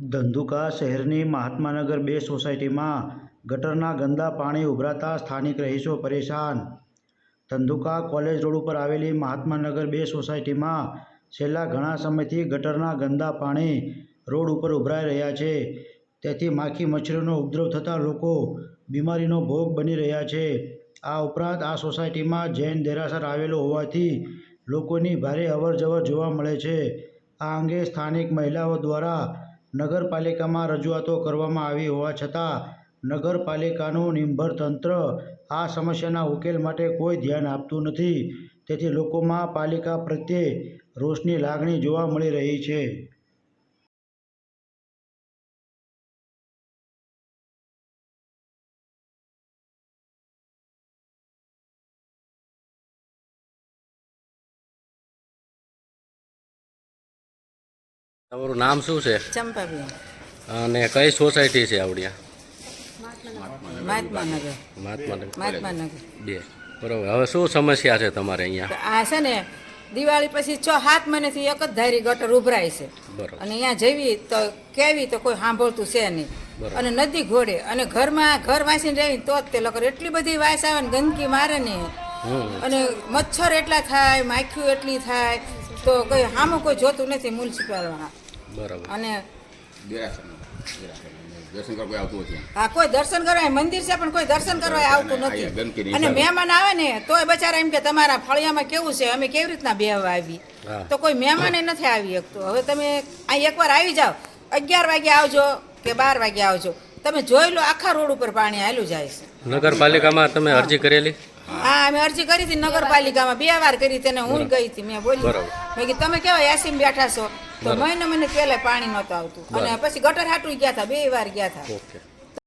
ધંધુકા શહેરની મહાત્માનગર બે સોસાયટીમાં ગટરના ગંદા પાણી ઉભરાતા સ્થાનિક રહીશો પરેશાન. ધંધુકા કોલેજ રોડ ઉપર આવેલી મહાત્માનગર બે સોસાયટીમાં છેલ્લા ઘણા સમયથી ગટરના ગંદા પાણી રોડ ઉપર ઉભરાઈ રહ્યા છે. તેથી માખી મચ્છરોનો ઉપદ્રવ થતાં લોકો બીમારીનો ભોગ બની રહ્યા છે. આ ઉપરાંત આ સોસાયટીમાં જૈન દેરાસર આવેલો હોવાથી લોકોની ભારે અવરજવર જોવા મળે છે. આ અંગે સ્થાનિક મહિલાઓ દ્વારા નગરપાલિકામાં રજૂઆતો કરવામાં આવી હોવા છતાં, નગરપાલિકાનું નિંભર તંત્ર આ સમસ્યાના ઉકેલ માટે કોઈ ધ્યાન આપતું નથી. તેથી લોકોમાં પાલિકા પ્રત્યે રોષની લાગણી જોવા મળી રહી છે. તમારું નામ શું છે? ચંપાબેન. અને કઈ સોસાયટી છે આવડિયા? બે. બરોબર. હવે શું સમસ્યા છે તમારે અહીંયા? આ છે ને દિવાળી પછી છ સાત મહિનાથી એક જ ધારી ગટર ઉભરાય છે. અને અહીંયા જવી તો કેવી તો કોઈ સાંભળતું છે નહીં. અને નદી ઘોડે. અને ઘરમાં ઘર વાસીને રહી તો જ તે લોકો એટલી બધી વાસ આવે ને ગંદકી મારે ને. અને મચ્છર એટલા થાય માખ્યું એટલી થાય તો કોઈ સામું કોઈ જોતું નથી મ્યુનિસિપલ બરોબર. અને કરવા કોઈ આ કોઈ દર્શન કરવા મંદિર છે પણ કોઈ દર્શન કરવા આવતું નથી. અને મહેમાન આવે ને તોય બચારા એમ કે તમારા ફળિયામાં કેવું છે અમે કેવી રીતના બેહવા આવી? હા. તો કોઈ મહેમાને નથી આવી શકતું. હવે તમે અહીં એકવાર આવી જાઓ. અગિયાર વાગે આવજો કે બાર વાગે આવજો. તમે જોઈ લો આખા રોડ ઉપર પાણી આવેલું જાય છે. નગરપાલિકામાં તમે અરજી કરેલી? હા અમે અરજી કરી હતી નગરપાલિકામાં. બે વાર કરી તેને હું ગઈ હતી મેં બોલી. મેં કીધું તમે કેવા એસીમ બેઠા છો? તો મહિને મહિને પહેલા પાણી નહોતું આવતું. અને પછી ગટર હાટું ગયા હતા બે વાર ગયા હતા.